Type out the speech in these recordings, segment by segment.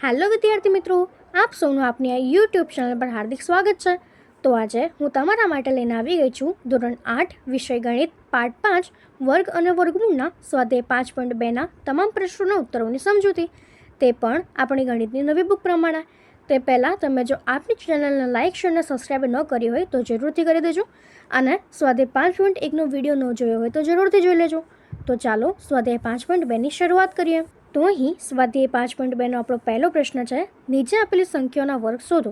Hello વિદ્યાર્થી મિત્રો, આપ સૌનું આપની આ યુટ્યુબ ચેનલ પર હાર્દિક સ્વાગત છે. તો આજે હું તમારા માટે લઈને આવી ગઈ છું ધોરણ આઠ, વિષય ગણિત, પાઠ પાંચ, વર્ગ અને વર્ગમૂળના સ્વાધ્યાય પાંચ પોઈન્ટ બેના તમામ પ્રશ્નોના ઉત્તરોની સમજૂતી. તે પણ આપણી ગણિતની નવી બુક પ્રમાણે. તે પહેલાં તમે જો આપની ચેનલને લાઇક શેર અને સબસ્ક્રાઈબ ન કરી હોય તો જરૂરથી કરી દેજો અને સ્વાધ્યાય પાંચ પોઈન્ટ એકનો વીડિયો ન જોયો હોય તો જરૂરથી જોઈ લેજો. તો ચાલો સ્વાધ્યાય પાંચ પોઈન્ટ બેની શરૂઆત કરીએ. તો અહીં સ્વાધ્યાય પાંચ પોઈન્ટ બેનો આપણો પહેલો પ્રશ્ન છે, નીચે આપેલી સંખ્યાઓના વર્ગ શોધો.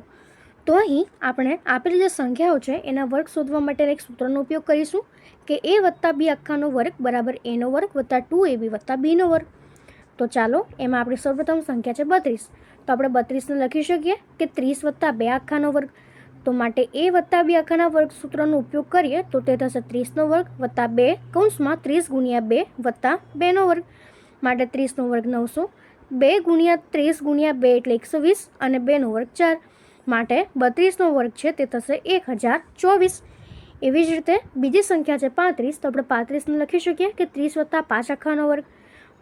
તો અહીં આપણે આપેલી જે સંખ્યાઓ છે, એના વર્ગ શોધવા માટે એક સૂત્રનો ઉપયોગ કરીશું કે એ વત્તા બી આખાનો વર્ગ બરાબર એનો વર્ગ વત્તા ટુ એ બી વત્તા બીનો વર્ગ. તો ચાલો, એમાં આપણી સૌપ્રથમ સંખ્યા છે બત્રીસ. તો આપણે બત્રીસને લખી શકીએ કે ત્રીસ વત્તા બે આખાનો વર્ગ. તો માટે એ વત્તા બે આખાના વર્ગ સૂત્રનો ઉપયોગ કરીએ તો તે થશે ત્રીસનો વર્ગ વત્તા બે કૌંસમાં ત્રીસ ગુણ્યા બે વત્તા બેનો વર્ગ. માટે ત્રીસનો વર્ગ નવસો બે ગુણ્યા ત્રીસ ગુણ્યા બે એટલે એકસો વીસ અને બેનો વર્ગ ચાર માટે બત્રીસનો વર્ગ છે તે થશે એક હજાર ચોવીસ. એવી જ રીતે બીજી સંખ્યા છે પાંત્રીસ, તો આપણે પાંત્રીસને લખી શકીએ કે ત્રીસ વત્તા પાંચ આખાનો વર્ગ.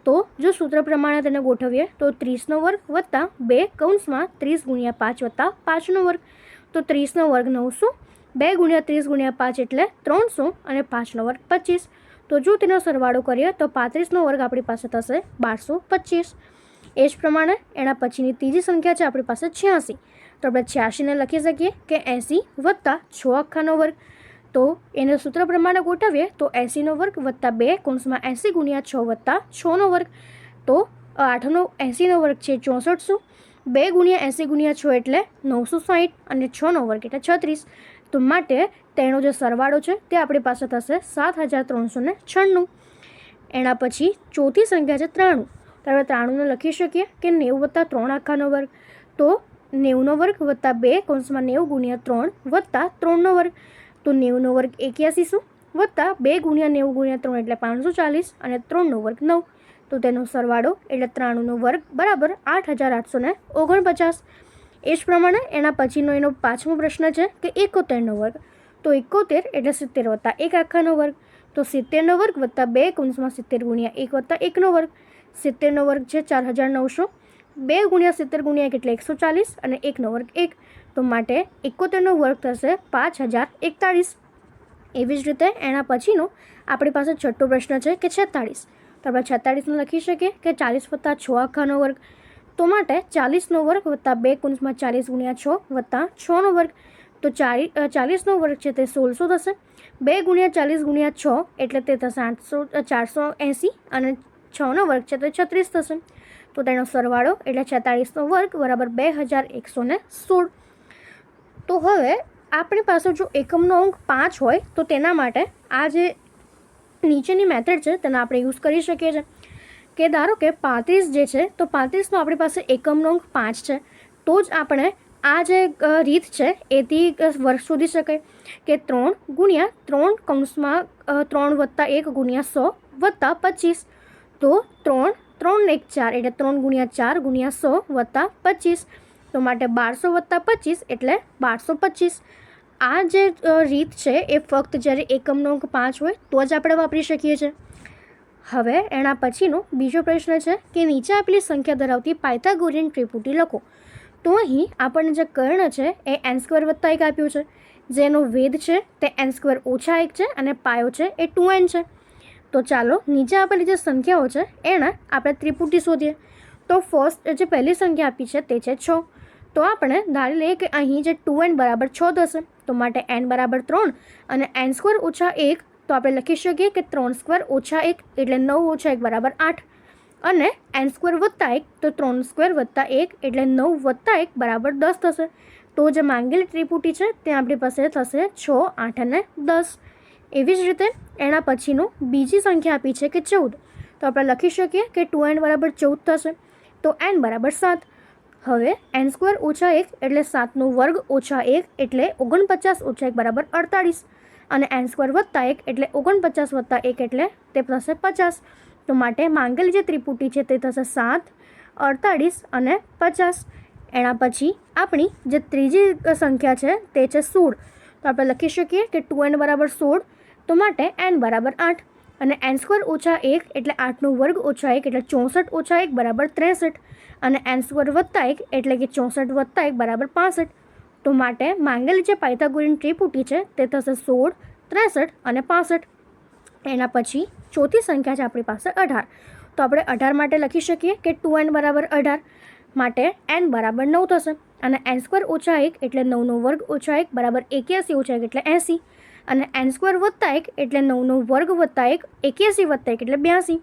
તો જો સૂત્ર પ્રમાણે તેને ગોઠવીએ, તો ત્રીસનો વર્ગ વત્તા બે કૌંસમાં ત્રીસ ગુણ્યા પાંચ વત્તા પાંચનો વર્ગ. તો ત્રીસનો વર્ગ નવસો, બે ગુણ્યા ત્રીસ ગુણ્યા પાંચ એટલે ત્રણસો અને પાંચનો વર્ગ પચીસ. તો જો તેનો સરવાળો કરીએ તો પાંત્રીસનો વર્ગ આપણી પાસે થશે બારસો પચીસ. એ જ પ્રમાણે એના પછીની ત્રીજી સંખ્યા છે આપણી પાસે છ્યાસી. તો આપણે છ્યાસીને લખી શકીએ કે એંસી વત્તા છ આખાનો વર્ગ. તો એને સૂત્ર પ્રમાણે ગોઠવીએ તો એંસીનો વર્ગ વત્તા બે કૌંસમાં એંસી ગુણ્યા છ વત્તા છનો વર્ગ. તો આઠનો એંસીનો વર્ગ છે ચોસઠસો. બે ગુણ્યા એંસી ગુણ્યા છ એટલે નવસો સાહીઠ અને છનો વર્ગ એટલે છત્રીસ. તો માટે તેનો જે સરવાળો છે તે આપણી પાસે થશે સાત હજાર ત્રણસો છન્નું. એના પછી ચોથી સંખ્યા છે ત્રાણું. તો આપણે ત્રાણુંને લખી શકીએ કે નેવું વત્તા ત્રણ આખાનો વર્ગ. તો નેવુંનો વર્ગ વત્તા બે કૌંસમાં નેવું ગુણ્યા ત્રણ વત્તા ત્રણનો વર્ગ. તો નેવુંનો વર્ગ એક્યાસી શું? વત્તા બે ગુણ્યા નેવું ગુણ્યા ત્રણ એટલે પાંચસો ચાલીસ અને ત્રણનો વર્ગ નવ. તો તેનો સરવાળો એટલે ત્રાણુંનો વર્ગ બરાબર આઠ હજાર આઠસો ને ઓગણપચાસ. એ જ પ્રમાણે એના પછીનો એનો પાંચમો પ્રશ્ન છે કે એકોતેરનો વર્ગ. તો એકોતેર એટલે સિત્તેર વત્તા એક આખાનો વર્ગ. તો સિત્તેરનો વર્ગ વત્તા બે કુંસમાં સિત્તેર ગુણ્યા એક વત્તા એકનો વર્ગ. સિત્તેરનો વર્ગ છે ચાર હજાર નવસો. બે ગુણ્યા સિત્તેર ગુણ્યા એક એટલે એકસો ચાલીસ અને એકનો વર્ગ એક. તો માટે એકોતેરનો વર્ગ થશે પાંચ હજાર એકતાળીસ. એવી જ રીતે એના પછીનો આપણી પાસે છઠ્ઠો પ્રશ્ન છે કે છેતાળીસ. તો આપણે છેતાળીસને લખી શકીએ કે ચાલીસ વત્તા છ આખાનો વર્ગ. તો માટે ચાલીસનો વર્ગ વત્તા બે કુંજમાં ચાલીસ ગુણ્યા છ વત્તા છનો વર્ગ. તો ચાલી ચાલીસનો વર્ગ છે તે સોળસો થશે. બે ગુણ્યા ચાલીસ ગુણ્યા છ એટલે તે થશે આઠસો ચારસો એંસી અને છનો વર્ગ છે તે છત્રીસ થશે. તો તેનો સરવાળો એટલે છેતાળીસનો વર્ગ બરાબર બે હજાર એકસો ને સોળ. તો હવે આપણી પાસે જો એકમનો અંક પાંચ હોય તો તેના માટે આ જે નીચેની મેથડ છે તેને આપણે યુઝ કરી શકીએ છીએ. કે ધારો કે પાંત્રીસ જે છે, તો પાંત્રીસનો આપણી પાસે એકમનો અંક પાંચ છે. તો જ આપણે આ જે રીત છે, એથી વર્ષ શોધી શકાય કે ત્રણ ગુણ્યા ત્રણ કૌંસમાં ત્રણ વત્તા એક ગુણ્યા સો વત્તા પચીસ. તો ત્રણ ત્રણ એક ચાર, એટલે ત્રણ ગુણ્યા ચાર ગુણ્યા સો વત્તા પચીસ. તો માટે બારસો વત્તા પચીસ એટલે બારસો પચીસ. આ જે રીત છે, એ ફક્ત જ્યારે એકમનો અંક પાંચ હોય, તો જ આપણે વાપરી શકીએ છીએ. હવે એના પછીનો બીજો પ્રશ્ન છે કે નીચે આપેલી સંખ્યા ધરાવતી પાયથાગોરિયન ત્રિપુટી લખો. તો અહીં આપણને જે કર્ણ છે એ એન સ્ક્વેર વત્તા એક આપ્યું છે. જેનો વેદ છે તે એન સ્ક્વેર ઓછા એક છે અને પાયો છે એ ટુ એન છે. તો ચાલો નીચે આપેલી જે સંખ્યાઓ છે એણે આપણે ત્રિપુટી શોધીએ. તો ફર્સ્ટ જે પહેલી સંખ્યા આપી છે તે છે છ. તો આપણે ધારી લઈએ કે અહીં જે ટુ એન બરાબર છ થશે. તો માટે એન બરાબર ત્રણ અને એન સ્ક્વેર ઓછા એક તો આપણે લખી શકીએ કે ત્રણ સ્ક્વેર ઓછા એક એટલે નવ ઓછા એક બરાબર આઠ. અને એન સ્ક્વેર વત્તા એક, તો ત્રણ સ્ક્વેર વત્તા એક એટલે નવ વત્તા એક બરાબર દસ થશે. તો જે માંગેલી ત્રિપુટી છે, તે આપણી પાસે થશે છ, આઠ અને દસ. એવી જ રીતે એના પછીનું બીજી સંખ્યા આપી છે કે ચૌદ. તો આપણે લખી શકીએ કે ટુ એન બરાબર ચૌદ થશે. તો એન બરાબર સાત. હવે એન સ્ક્વેર ઓછા એક એટલે સાતનો વર્ગ ઓછા એક એટલે ઓગણપચાસ ઓછા એક બરાબર અડતાળીસ. અને એન સ્ક્વેર વત્તા એક એટલે ઓગણપચાસ વત્તા એક એટલે તે થશે પચાસ. તો માટે માંગેલી જે ત્રિપુટી છે તે થશે સાત, અડતાળીસ અને પચાસ. એના પછી આપણી જે ત્રીજી સંખ્યા છે તે છે સોળ. તો આપણે લખી શકીએ કે ટુ એન બરાબર સોળ, તો માટે એન બરાબર આઠ. અને એન સ્ક્વેર ઓછા એક એટલે આઠનો વર્ગ ઓછા એક એટલે ચોસઠ ઓછા એક બરાબર ત્રેસઠ. અને એન સ્ક્વેર વત્તા એક એટલે કે ચોસઠ વત્તા એક બરાબર પાસઠ. તો માટે માંગેલી જે પાયથાગોરિયન ત્રિપુટી છે તે થશે સોળ, ત્રેસઠ અને પાસઠ. એના પછી ચોથી સંખ્યા છે આપણી પાસે અઢાર. તો આપણે અઢાર માટે લખી શકીએ કે ટુ એન બરાબર અઢાર માટે એન બરાબર નવ થશે અને એન સ્ક્વેર ઓછા એક એટલે નવનો વર્ગ ઓછા એક બરાબર એક્યાસી ઓછા એક એટલે એંસી. અને એન સ્ક્વેર વત્તા એક એટલે નવનો વર્ગ વત્તા એક એક્યાસી વત્તા એક એટલે બ્યાસી.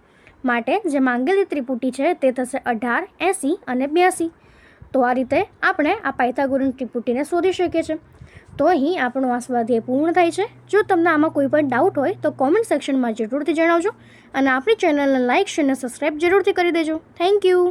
માટે જે માંગેલી ત્રિપુટી છે તે થશે અઢાર, એંસી અને બ્યાસી. તો આ રીતે આપણે આ પાયથાગોરન ત્રિપુટીને શોધી શકીએ છીએ. તો અહીં આપણો આ સ્વાધ્યાય પૂર્ણ થાય છે. જો તમને આમાં કોઈ પણ ડાઉટ હોય, તો કોમેન્ટ સેક્શનમાં જરૂરથી જણાવજો અને આપણી ચેનલને લાઇક શેર અને સબસ્ક્રાઈબ જરૂરથી કરી દેજો. Thank you